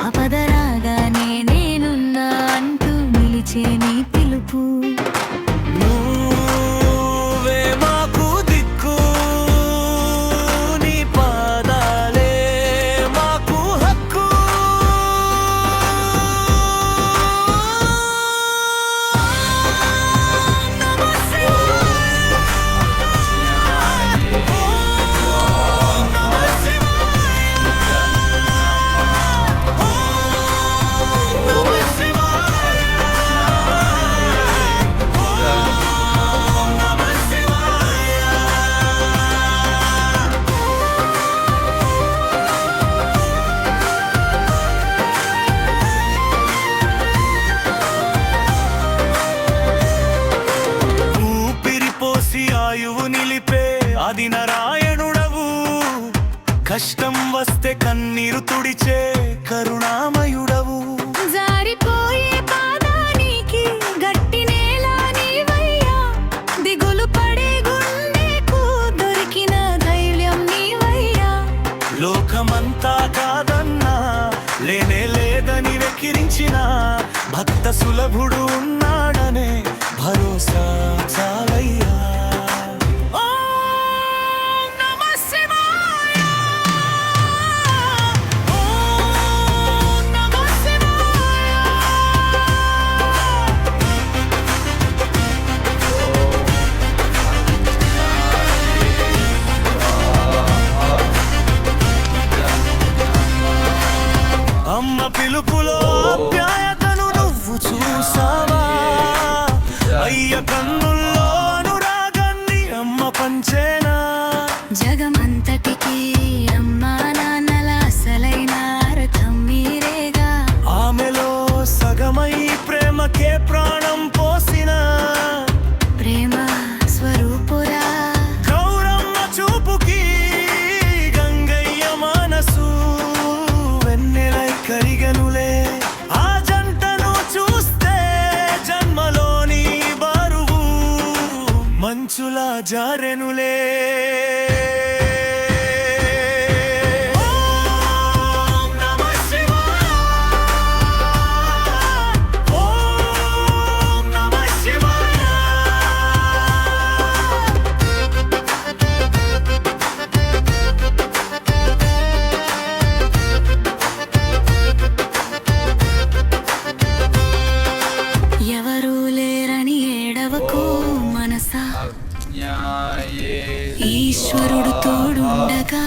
ஆபதர் కన్నీరు తుడిచే కరుణామయుడవు. జారిపోయే పాదానికి గట్టి నేల నీవయ్యా. దిగులు పడే గుండెకు దొరికిన ధైర్యం నీవయ్యా. లోకమంతా కాదన్నా లేనే లేదని వెక్కిరించిన భక్త సులభుడు ఉన్నాడనే పిలుపులో ఆప్యాయతను నువ్వు చూసావా? అయ్య కన్నుల్లో అనురాగాన్ని అమ్మ పంచేనా? జగమంతటికి జారెనులే. ఎవరూ లేరని ఏడవకు మనసా. ఈశ్వరుడు తోడుండగా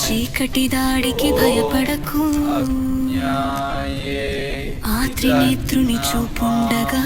చీకటి దాడికి భయపడకు. ఆ త్రినేత్రుని చూపుండగా